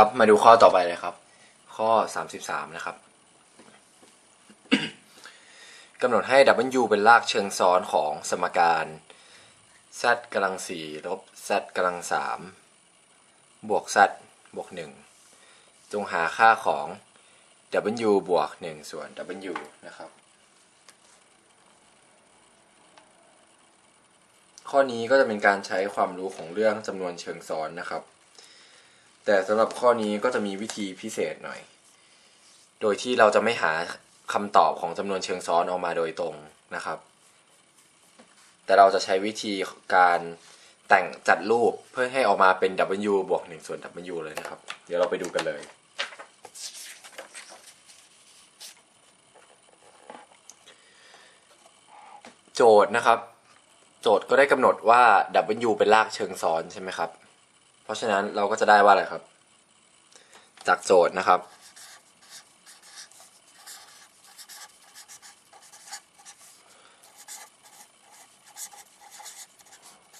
ครับมาดูข้อต่อไปเลยครับ ข้อ 33 นะครับกำหนดให้ W เป็นรากเชิงซ้อนของสมการ z กำลัง4ลบ z กำลัง3บวก z บวก 1 จงหาค่าของ W บวก 1 ส่วน W นะครับ ข้อนี้ก็จะเป็นการใช้ความรู้ของเรื่องจำนวนเชิงซ้อนนะครับ แต่สำหรับข้อนี้ก็จะมีวิธีพิเศษหน่อย โดยที่เราจะไม่หาคำตอบของจำนวนเชิงซ้อนออกมาโดยตรงนะครับ แต่เราจะใช้วิธีการแต่งจัดรูปเพื่อให้ออกมาเป็น W บวก1ส่วน W เลยนะครับ เดี๋ยวเราไปดูกันเลย โจทย์นะครับ โจทย์ก็ได้กำหนดว่า W เป็นรากเชิงซ้อนใช่ไหมครับ เพราะฉะนั้นเราก็จะได้ว่าอะไรครับ จากโจทย์นะครับ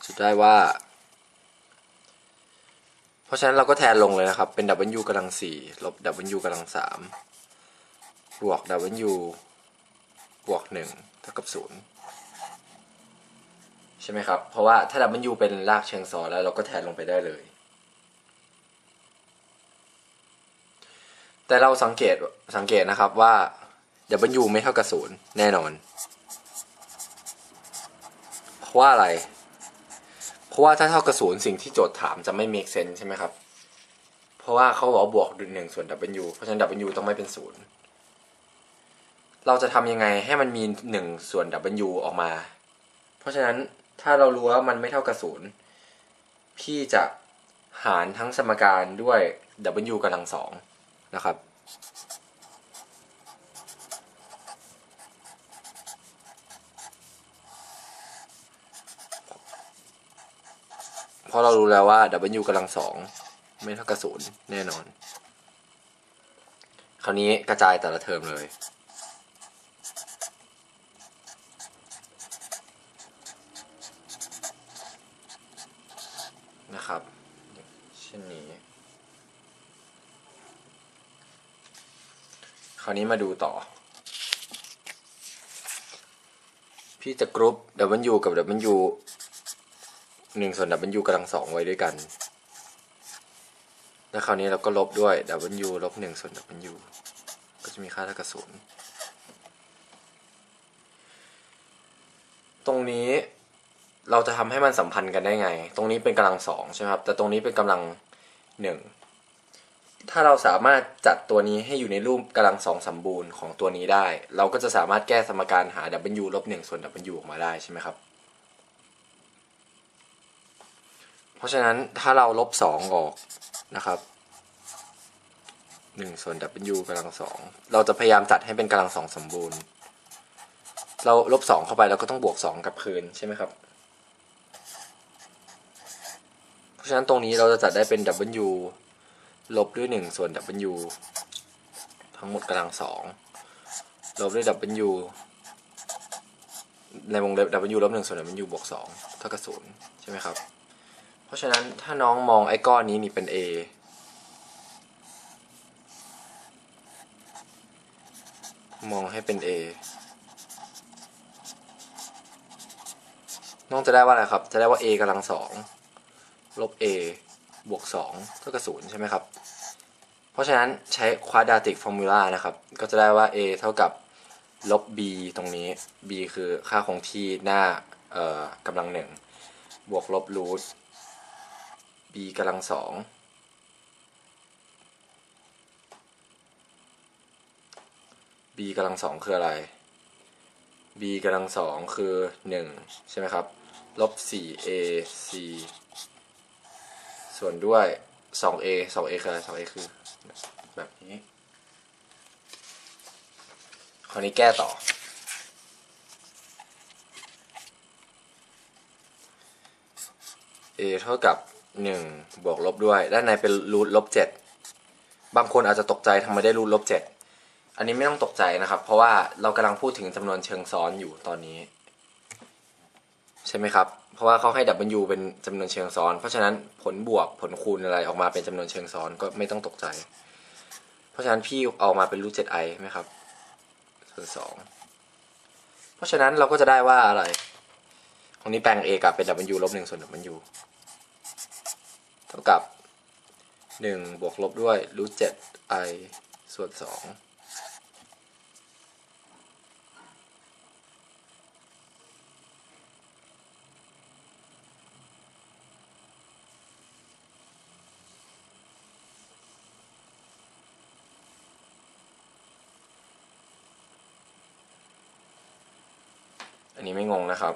จะได้ว่า เพราะฉะนั้นเราก็แทนลงเลยนะครับ เป็น W กำลังสี่ลบ W กำลังสามบวก W บวกหนึ่งเท่ากับศูนย์ใช่ไหมครับ เพราะว่าถ้า W เป็นรากเชิงซ้อนแล้วเราก็แทนลงไปได้เลย แต่เราสังเกตสังเกตนะครับว่า W ไม่เท่ากับศูนย์แน่นอน เพราะว่าอะไร เพราะว่าถ้าเท่ากับศูนย์สิ่งที่โจทย์ถามจะไม่ make sense ใช่ไหมครับ เพราะว่าเขาบอกบว่าบวกหนึ่งส่วน W เพราะฉะนั้น W ต้องไม่เป็นศูนย์เราจะทำยังไงให้มันมีหนึ่งส่วน W ออกมา เพราะฉะนั้นถ้าเรารู้ว่ามันไม่เท่ากับศูนย์พี่จะหารทั้งสมการด้วย W กำลังสอง นะครับ เพราะเรารู้แล้วว่า W กำลังสองไม่เท่ากับศูนย์แน่นอน คราวนี้กระจายแต่ละเทอมเลยนะครับ เช่นนี้ ราวนี้มาดูต่อ พี่จะกรุ๊ป W กับ W หนึ่งส่วน W กำลังสองไว้ด้วยกัน แล้วคราวนี้เราก็ลบด้วย W ลบหนึ่งส่วน W ก็จะมีค่าเท่ากับศูนย์ตรงนี้เราจะทำให้มันสัมพันธ์กันได้ไง ตรงนี้เป็นกำลังสองใช่ไหมครับ แต่ตรงนี้เป็นกำลังหนึ่ง ถ้าเราสามารถจัดตัวนี้ให้อยู่ในรูปกำลังสองสมบูรณ์ของตัวนี้ได้ เราก็จะสามารถแก้สมการหา W ลบหนึ่งส่วน W ออกมาได้ใช่ไหมครับ เพราะฉะนั้นถ้าเราลบสองออกนะครับหนึ่งส่วน W กำลังสองเราจะพยายามจัดให้เป็นกำลังสองสมบูรณ์ เราลบสองเข้าไปแล้วก็ต้องบวกสองกับคืนใช่ไหมครับ เพราะฉะนั้นตรงนี้เราจะจัดได้เป็น W ลบด้วยหนึ่งส่วน W ทั้งหมดกำลังสองลบด้วย W ในวงเล็บ W ลบหนึ่งส่วน W บวกสองเท่ากับศูนย์ใช่ไหมครับ เพราะฉะนั้นถ้าน้องมองไอ้ก้อนนี้นี่เป็น A มองให้เป็น A น้องจะได้ว่าอะไรครับ จะได้ว่า A กำลังสองลบ A บวกสองเท่ากับศูนย์ใช่ไหมครับ เพราะฉะนั้นใช้ quadratic formula นะครับ ก็จะได้ว่า A เท่ากับลบ B ตรงนี้ B คือค่าคงที่หน้ากำลังหนึ่งบวกลบรูท b กำลังสอง b กำลังสองคืออะไร b กำลังสองคือหนึ่งใช่ไหมครับ ลบสี่ a c ส่วนด้วยสอง a สอง a คืออะไรสอง a คือ แบบนี้ คราวนี้แก้ต่อ a เท่ากับหนึ่งบวกลบด้วย ด้านในเป็นรูทลบเจ็ดบางคนอาจจะตกใจทำไมได้รูทลบเจ็ดอันนี้ไม่ต้องตกใจนะครับ เพราะว่าเรากำลังพูดถึงจำนวนเชิงซ้อนอยู่ตอนนี้ ใช่ไหมครับ เพราะว่าเขาให้ดับเบิลยูเป็นจำนวนเชิงซ้อน เพราะฉะนั้นผลบวกผลคูณอะไรออกมาเป็นจำนวนเชิงซ้อนก็ไม่ต้องตกใจ เพราะฉะนั้นพี่ออกมาเป็นรูจ็ดไอไหมครับส่วนสองเพราะฉะนั้นเราก็จะได้ว่าอะไรรงนี้แปลง a กลับเป็นดับเบิลยูลบหนึ่งส่วนดับเบิลยูเท่ากับหนึ่งบวกลบด้วยรูทไอส่วนสอง นี้ไม่งงนะครับ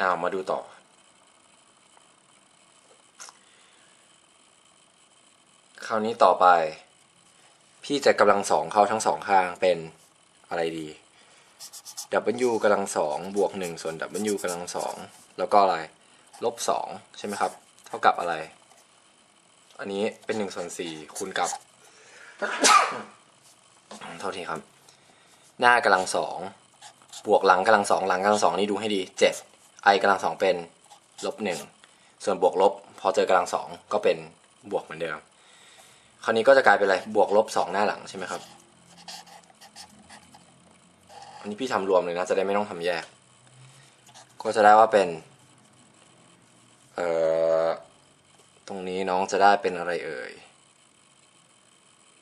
อ้าวมาดูต่อ คราวนี้ต่อไป พี่จะกำลังสองเข้าทั้งสองข้างเป็นอะไรดี w กำลังสองบวกหนึ่งส่วน w กำลังสองแล้วก็อะไรลบสองใช่ไหมครับ เท่ากับอะไร อันนี้เป็นหนึ่งส่วนสี่คูณกับเท่าทีครับ หน้ากำลังสองบวกหลังกำลังสองหลังกำลังสองนี่ดูให้ดีเจ็ดไอกำลังสองเป็นลบหนึ่งส่วนบวกลบพอเจอกำลังสองก็เป็นบวกเหมือนเดิม คราวนี้ก็จะกลายเป็นอะไรบวกลบสองหน้าหลังใช่ไหมครับ อันนี้พี่ทำรวมเลยนะจะได้ไม่ต้องทำแยก ก็จะได้ว่าเป็นเอ่อตรงนี้น้องจะได้เป็นอะไรเอ่ย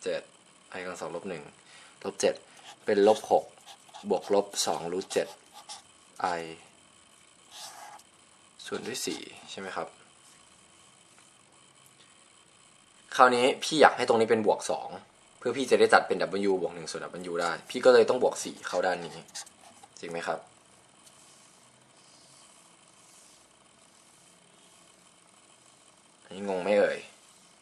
เจ็ดไอกำลังสองลบหนึ่งลบเจ็ด เป็นลบหกบวกลบสองรูทเจ็ดไอส่วนด้วยสี่ใช่ไหมครับ คราวนี้พี่อยากให้ตรงนี้เป็นบวกสองเพื่อพี่จะได้จัดเป็น w บวกหนึ่งส่วน w ได้ พี่ก็เลยต้องบวกสี่เข้าด้านนี้จริงไหมครับอันนี้งงไม่เอ่ย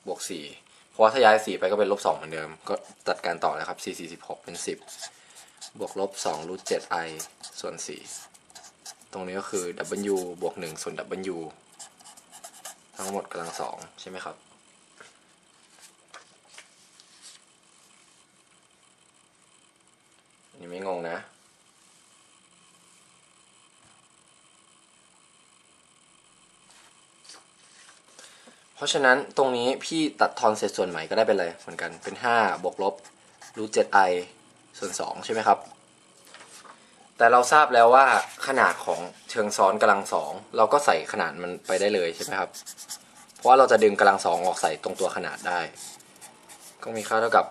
บวกสี่ เพราะถ้าย้ายสี่ไปก็เป็นลบสองเหมือนเดิม ก็จัดการต่อเลยครับสี่สี่สิบหกเป็นสิบบวกลบสองรูทเจ็ดไอส่วนสี่ตรงนี้ก็คือ w บวกหนึ่งส่วน w ทั้งหมดกำลังสองใช่ไหมครับอันนี้ไม่งงนะ ราะฉะนั้นตรงนี้พี่ตัดทอนเศษส่วนใหม่ก็ได้เป็นอะไรเหมือนกันเป็นห้าบวกลบรูทเจ็ดไอส่วนสองใช่ไหมครับ แต่เราทราบแล้วว่าขนาดของเชิงซ้อนกำลังสองเราก็ใส่ขนาดมันไปได้เลยใช่ไหมครับ เพราะว่าเราจะดึงกำลังสองออกใส่ตรงตัวขนาดได้ ก็มีค่าเท่ากับ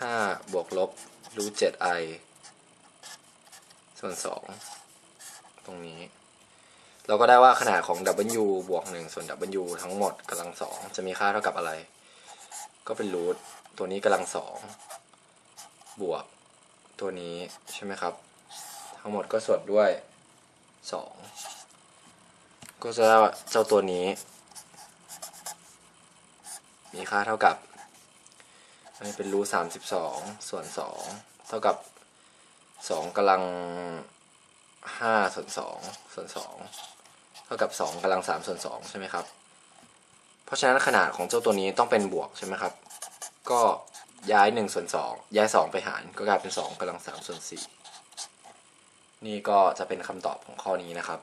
ห้าบวกลบรูทเจ็ดไอส่วนสองตรงนี้ เราก็ได้ว่าขนาดของ w บวก1ส่วน w ทั้งหมดกำลังสองจะมีค่าเท่ากับอะไร ก็เป็นรูทตัวนี้กำลังสองบวกตัวนี้ใช่ไหมครับ ทั้งหมดก็ส่วนด้วยสองก็จะได้ว่าเจ้าตัวนี้ มีค่าเท่ากับอันนี้เป็นรูทสามสิบสองส่วนสองเท่ากับสองกำลังห้าส่วนสองส่วนสอง เท่ากับ 2กำลัง3ส่วน2ใช่ไหมครับ เพราะฉะนั้นขนาดของเจ้าตัวนี้ต้องเป็นบวกใช่ไหมครับ ก็ย้าย1ส่วน2ย้าย 2 ไปหารก็กลายเป็น 2กำลัง3ส่วน4นี่ก็จะเป็นคำตอบของข้อนี้นะครับ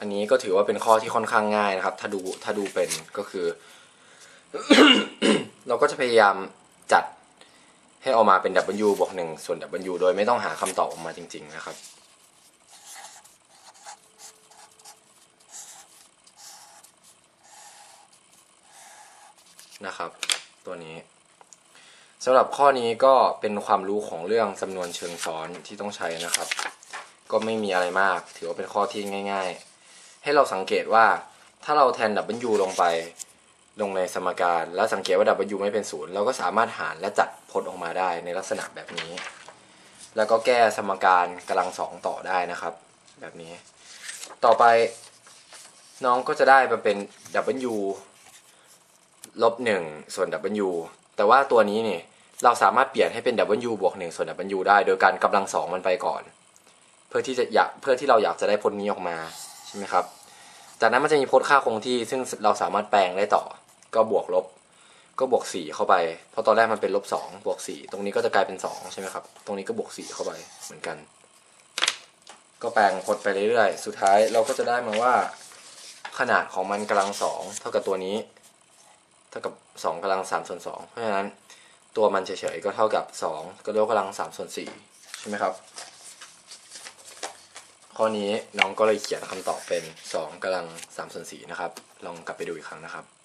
อันนี้ก็ถือว่าเป็นข้อที่ค่อนข้างง่ายนะครับ ถ้าดูถ้าดูเป็นก็คือ เราก็จะพยายามจัด ให้ออกมาเป็น W บวกหนึ่งส่วน W โดยไม่ต้องหาคำตอบออกมาจริง ๆ นะครับ นะครับ ตัวนี้สำหรับข้อนี้ก็เป็นความรู้ของเรื่องจำนวนเชิงซ้อนที่ต้องใช้นะครับ ก็ไม่มีอะไรมาก ถือว่าเป็นข้อที่ง่าย ๆ ให้เราสังเกตว่าถ้าเราแทน W ลงไป ลงในสมการ แล้วสังเกตว่า W ไม่เป็นศูนย์เราก็สามารถหารและจัดพจน์ออกมาได้ในลักษณะแบบนี้ แล้วก็แก้สมการกำลังสองต่อได้นะครับ แบบนี้ ต่อไปน้องก็จะได้มาเป็น W ลบหนึ่งส่วน W แต่ว่าตัวนี้นี่เราสามารถเปลี่ยนให้เป็น W บวกหนึ่งส่วน W ได้ โดยการกำลังสองมันไปก่อน เพื่อที่จะอยากเพื่อที่เราอยากจะได้พจน์นี้ออกมาใช่ไหมครับ จากนั้นมันจะมีพจน์ค่าคงที่ซึ่งเราสามารถแปลงได้ต่อ ก็บวกลบ ก็บวกสี่เข้าไป เพราะตอนแรกมันเป็นลบสองบวกสี่ตรงนี้ก็จะกลายเป็นสองใช่ไหมครับ ตรงนี้ก็บวกสี่เข้าไปเหมือนกัน ก็แปลงพดไปเรื่อยๆ สุดท้ายเราก็จะได้มาว่า ขนาดของมันกำลังสองเท่ากับตัวนี้ เท่ากับสองกำลังสามส่วนสองเพราะฉะนั้นตัวมันเฉยๆก็เท่ากับสองก็เรียกว่ากำลังสามส่วนสี่ใช่ไหมครับข้อนี้น้องก็เลยเขียนคำตอบเป็นสองกำลังสามส่วนสี่นะครับ ลองกลับไปดูอีกครั้งนะครับ